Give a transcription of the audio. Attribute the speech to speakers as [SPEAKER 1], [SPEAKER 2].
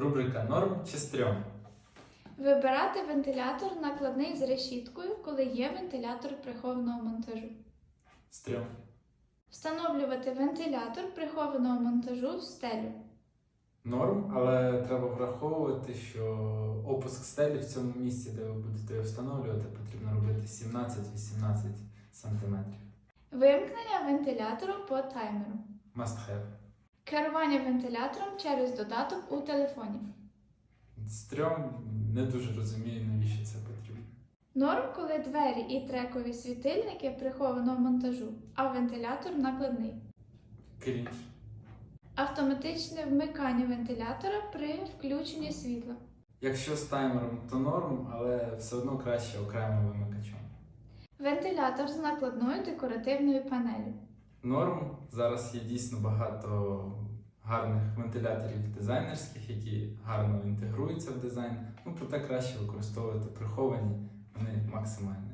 [SPEAKER 1] Рубрика норм чи стрьом?
[SPEAKER 2] Вибирати вентилятор накладний з решіткою, коли є вентилятор прихованого монтажу.
[SPEAKER 1] Стрьом.
[SPEAKER 2] Встановлювати вентилятор прихованого монтажу в стелю.
[SPEAKER 1] Норм, але треба враховувати, що опуск стелі в цьому місці, де ви будете його встановлювати, потрібно робити 17-18 см.
[SPEAKER 2] Вимкнення вентилятору по таймеру.
[SPEAKER 1] Must have.
[SPEAKER 2] Керування вентилятором через додаток у телефоні.
[SPEAKER 1] Стрьом не дуже розумію, навіщо це потрібно.
[SPEAKER 2] Норм, коли двері і трекові світильники прихованого монтажу, а вентилятор накладний.
[SPEAKER 1] Крінж.
[SPEAKER 2] Автоматичне вмикання вентилятора при включенні світла.
[SPEAKER 1] Якщо з таймером, то норм, але все одно краще окремим вимикачом.
[SPEAKER 2] Вентилятор з накладною декоративною панелью
[SPEAKER 1] норм. Зараз є дійсно багато гарних вентиляторів дизайнерських, які гарно інтегруються в дизайн. Ну проте краще використовувати приховані вони максимально.